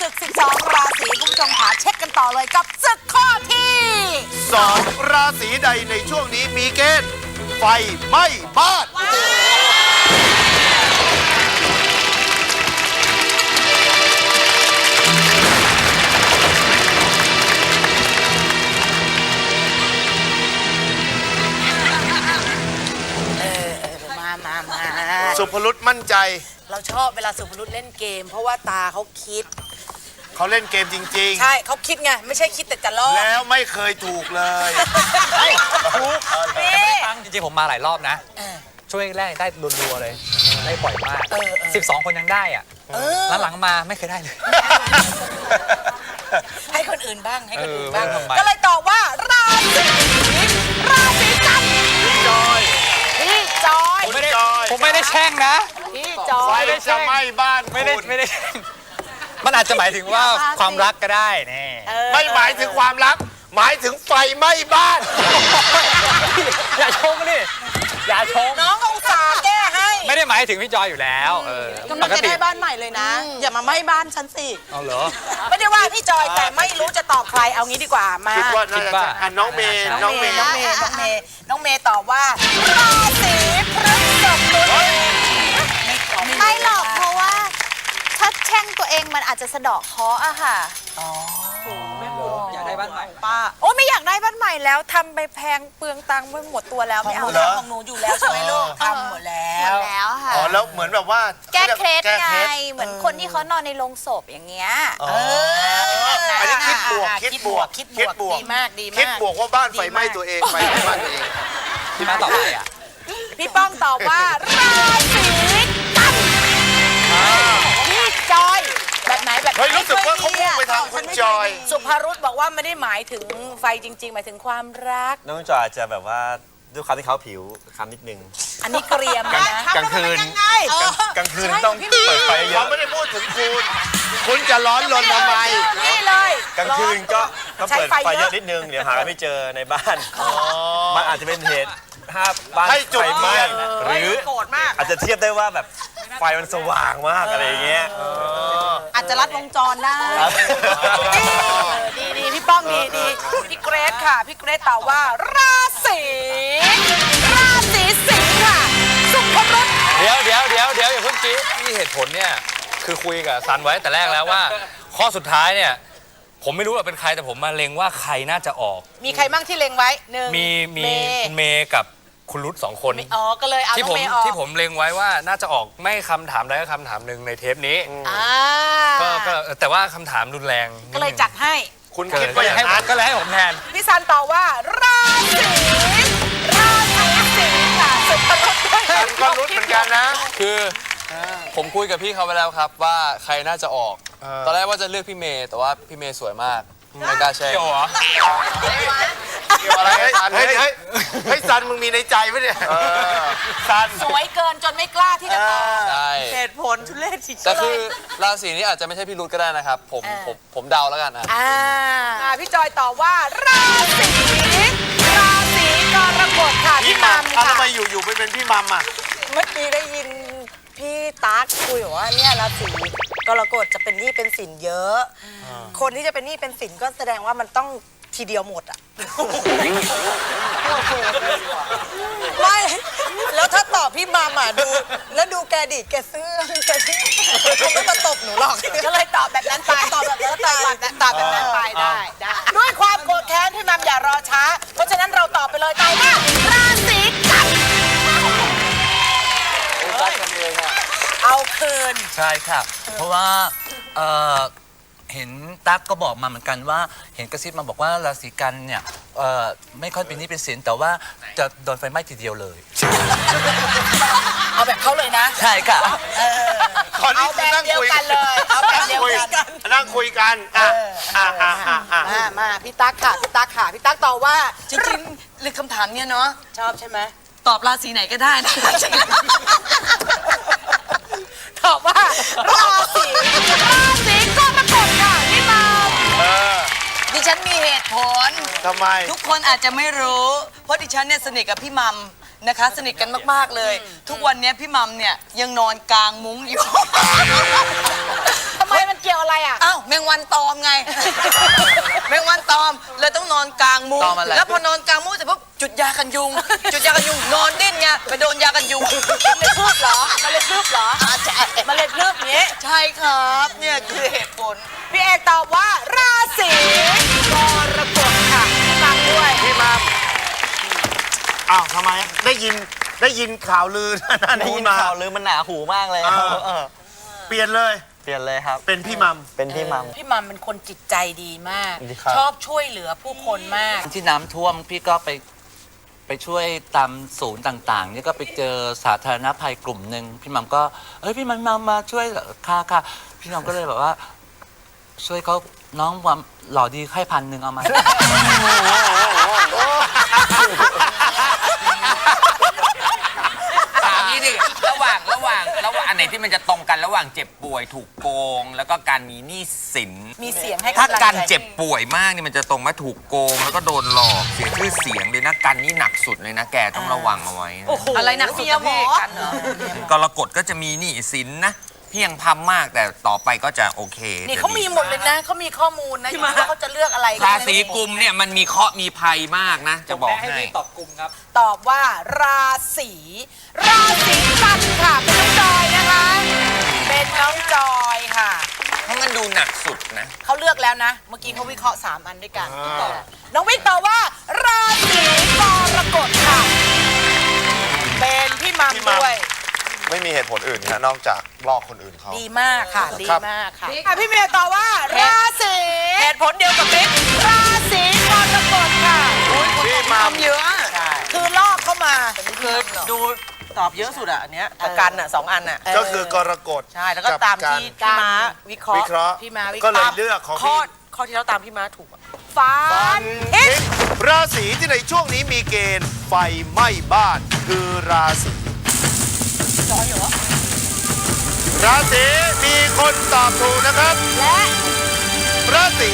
ศึก 12 ราศีคุณผู้ชมขาเช็คกันต่อเลยกับศึกข้อที่ สองราศีใดในช่วงนี้มีเกณฑ์ไฟไหม้บ้านมามามาสุภรุษมั่นใจ เราชอบเวลาสุภรุษเล่นเกม เพราะว่าตาเขาคิด เขาเล่นเกมจริงใช่เขาคิดไง ไม่ใช่คิดแต่จะลอกๆแล้วไม่เคยถูกเลยนี่ตั้งจริงๆผมมาหลายรอบนะเออช่วงแรกๆได้รัวๆเลย ได้บ่อยมากเออเออ12 คนยังได้อะเออหลังๆมาไม่เคยได้เลย ให้คนอื่นบ้างให้คนอื่นบ้างเออทำไมก็เลยตอบว่า ราศีราศีกันพี่จอยผมไม่ได้จอยผมไม่ได้แช่งนะพี่จอไฟยจะไหม้บ้านไม่ได้คุณไม่ได้แช่ง มันอาจจะหมายถึงว่าความรักก็ได้แน่เออไม่หมายถึงความรัก หมายถึงไฟไหม้บ้าน อย่าชงดิอย่าชงน้องก็อุตส่าห์แก้ให้ ไม่ได้หมายถึงพี่จอยอยู่แล้วเออกำลังจะได้บ้านใหม่เลยนะ อย่ามาไหม้บ้านฉันสิเอาเหรอไม่ได้ว่าพี่จอยแต่ไม่รู้จะตอบใครเอางี้ดีกว่ามาคิดว่าน่าคิดจะว่าอะน้องเมย์น้น้อองงเมเมย์ย์น้องเมย์น้องเมย์น้องเมย์ตอบว่าราศีพฤษภตุลไม่หรอกเพราะว่า ถ้าแช่งตัวเองมันอาจจะสะเดาะเคราะห์อะค่ะ อยากได้บ้านใหม่ป้าโอ้ไม่อยากได้บ้านใหม่แล้วทำไปแพงเปลืองตังค์ไปหมดตัวแล้วของไม่หเอานูแล้วทำของหนูอยู่แล้วใช่ไหมลูกทำหมดแล้หมว ดแล้วค่ะ อ๋อแล้วเหมือนแบบว่าแก้เคล็ดแก้ไง เคล็ดเหมือนคนที่เขานอนในโรงศพอย่างเงี้ย อ๋อเอออันนี้คิดบวกอะคิดบวกคิดบคิดวกบวกดีมากดีมาก คิดบวกว่าบ้านไฟไหม้ดีมากตัวเองไฟไหม้บ้านตัวเองพี่มาต่อไปอะพี่ป้องตอบว่าราศีกันพี่จอย แบบไหนแบบ เฮ้ยรู้สึกว่าเขาพุ่งไปทางคุณจอย สุภารุษบอกว่าไม่ได้หมายถึงไฟจริง ๆ หมายถึงความรัก น้องจอยอาจจะแบบว่าด้วยความที่เขาผิวคล้ำนิดนึง อันนี้เกรียมนะ กลางคืนเออกลางคืนต้องเปิดไฟเยเขาอะไม่ได้พูดถึงคุณ คุณจะร้อนรนทำไม นี่เลยกลางคืนก็ต้องเปิดใช้ไฟไฟเยเยอะอะนิดนึงเดี๋ยวหากันไม่เจอในบ้าน มันอาจจะเป็นเหตุถ้าบ้านให้จุดไฟไหม้เทียน หรือโกรธมากอาจจะเทียบได้ว่าแบบไฟมันสว่างมากอะไรอย่างเงี้ยอา จจะรัดวงจรได้ดีดีพี่ป้องดีดีพี่เกรซค่ะ พี่เกรซตอบว่าราศีราศีสิงค์ค่ะ สุภรุษเดี๋ยวเดี๋ยวเดี๋ยวเดี๋ยวอย่าเพิ่งกรี๊ดนี่เหตุผลเนี่ยคือคุยกับซันไว้แต่แรกแล้วว่า ข้อสุดท้ายเนี่ยผมไม่รู้ว่าเป็นใครแต่ผมมาเล็งว่าใครน่าจะออก มีใครมั่งที่เล็งไว้หนึ่งมีมีเย์คุณเมย์กับ คุณรุตสองคนอ๋อก็เลยเอาที่น้อผงมเมย์ออกที่ผมเล็งไว้ว่าน่าจะออกไม่คำถามใดก็คำถามหนึ่งในเทปนี้อ่าก็ก็แต่ว่าคำถามรุนแรงนิก็นึงเลยจัดให้ คุณก็คิดเลยว่าอย่างให้นั้นก็เลยให้ผมแทน พี่ซันตอบว่า ราศีราศีสิงค์ค่ะสุภรุษด้วยฉันก็รุ้นเหมือนกันนะ คือผมคุยกับพี่เขาไปแล้วครับว่าใครน่าจะออกเออตอนแรกว่าจะเลือกพี่เมย์แต่ว่าพี่เมย์สวยมากไม่กล้าแช่งเกี่ยวเหรอ เกี่ยวอะไรให้ซันเฮ้ยเฮ้ยเฮ้ยซันมึงมีในใจไหมเนี่ยซันสวยเกินจนไม่กล้าที่จะตอบใช่เหตุผลทุเรศสิแต่คือราศีนี้อาจจะไม่ใช่พี่รุธก็ได้นะครับ ผมอ่าผมผมเดาแล้วกันนะอ่าอ่าพี่จอยตอบว่าราศีราศีกรกฎค่ะพี่พี่มัมัมมอะค่ะทำไมอยู่ๆไปเป็นพี่มัมอะเมื่อกี้ได้ยินพี่ตั๊กคุยบอกว่าเนี่ยราศีกรกฎจะเป็นหนี้เป็นสินเยอะ คนที่จะเป็นหนี้เป็นสินก็แสดงว่ามันต้อง ทีเดียวหมดอะไม่แล้วถ้าตอบพี่มามอะดู แล้วดูแกดิแกซื้อแกซื้อคงไม่มาตบหนูหรอกก็เลยตอบแบบนั้นไปตอบแบบนั้นไปตอบแบบตอบแบบนั้นไปได้ได้ด้วยความโกรธแค้นพี่มัมอย่ารอช้า เพราะฉะนั้นเราตอบไปเลยตอบว่าราศีกันเอาคืนใช่ค่ะ เพราะว่าเอ่อ เห็นตั๊กก็บอกมาเหมือนกันว่า เห็นกระซิบมาบอกว่าราศีกันเนี่ยเอ่อไม่ค่อยเป็นหนี้เป็นสินแต่ว่าจะโดนไฟไหม้ทีเดียวเลย เอาแบบเขาเลยนะ ใช่ค่ะ ตอนนี้เอาคุแบณบนั่งเดียวคุยกันเลย เอาแบบเดียวคุยกัน นั่งคุยกันอะอะอะอะอะ มามาพี่ตั๊กค่ะ พี่ตั๊กค่ะ พี่ตั๊กตอบว่า จริงๆเรื่องคำถามเนี่ยเนาะ ชอบใช่ไหม ตอบราศีไหนก็ได้นะ ตอบว่า ราศีราศี ฉันมีเหตุผล ทำไม ทุกคนอาจจะไม่รู้ เพราะดิฉันเนี่ยสนิทกับพี่มัมนะคะ สนิทกันมากๆเลย ทุกวันเนี้ยพี่มัมเนี่ยยังนอนกลางมุ้งอยู่ ทำไมมันเกี่ยวกี่ยวอะไรอะ อ้าวแมงวันตอมไง แมงวันตอมเลยต้องนอนกลางมุ้งตอมอะไร แล้วพอนอนกลางมุ้งเสร็จปุ๊บจุดยากันยุง จุดยากันยุงนอนดิ้นไงไปโดนยากันยุงมันเลยพรึบเหรอมันเลยพรึบเหรออ่าใช่มันเลยพรึบอย่างนี้ ใช่ครับเนี่ยคือเหตุผล พี่เอกตอบว่า ไมได้ยินได้ยินข่าวลือนั่นได้นู่ยินนมาข่าวลือมันหนาหูมากเลยเออเออเปลี่ยนเลยเปลี่ยนเลยครับ เป็นพี่มัม เป็นพี่มัม พี่มัมเป็นคนจิตใจดีมาก ดีครับ ชอบช่วยเหลือผู้คนมาก ที่น้ำท่วมพี่ก็ไปไปช่วยตามศูนย์ต่างๆนี่ก็ไปเจอสาธารณภัยกลุ่มหนึ่งพี่หมัมก็เอ้ยพี่มันมามาช่วยเหรอค่ะค่ะพี่หมัมก็เลยแบบว่า ช่วยเขาน้องความหล่อดีให้พันหนึ่งเอามา ถามนี้ดิระหว่างระหว่างระหว่างอันไหนที่มันจะตรงกันระหว่างเจ็บป่วยถูกโกง แล้วก็การมีหนี้สิน มีเสียงให้ถ้ากำลังการเจ็บป่วยมากนี่มันจะตรงว่าถูกโกง แล้วก็โดนหลอกเสียชื่อเสียงเลยนะกันนี่หนักสุดเลยนะแกต้องระวังเอาไว้นะอะไรหนักสุดอะพี่กันเหรอกรกฎก็จะมีหนี้สินนะ พียงพำมากแต่ต่อไปก็จะโอเคนี่จะเขามีหมดเลยนะเขามีข้อมูลนะอยู่ที่ว่าเขาจะเลือกอะไรราศีกุมเนี่ยมันมีเคราะห์มีภัยมากนะ จะบอกให้ตอบว่าราศีราศีกันค่ะเป็นน้องจอยนะคะ เป็นน้องจอยค่ะเพราะมันดูหนักสุดนะเขาเลือกแล้วนะ เมื่อกี้เขาวิเคราะห์สามอันด้วยกันน้องวิกตอบว่า ราศีกรกฎค่ะ เป็นพี่มัมพี่มัมด้วย ไม่มีเหตุผลอื่นนะนอกจากลอกคนอื่นเขา ดีมากค่ะ ดีครับ มากค่ะ อะพี่เมย์ตอบว่า ราศีเหตุผลเดียวกับบิ๊กราศีกรกฎค่ะ พี่มัม ทำเยอะคือลอกเข้ามาคือดูตอบเยอะสุดอะอันเนี้ยแต่กันอะสองอันอะก็คือกรกฎใช่แล้วก็ตามที่กับพี่ม้าวิเคราะวิห์เคราะห์พี่มาวิเคก็ราะห์เลยเลือกของข้อพี่ข้อที่แล้วตามพี่ม้าถูกอะฟันทิศราศีที่ในช่วงนี้มีเกณฑ์ไฟไหม้บ้าน คือราศี ราศีมีคนตอบถูกนะครับ และ ราศี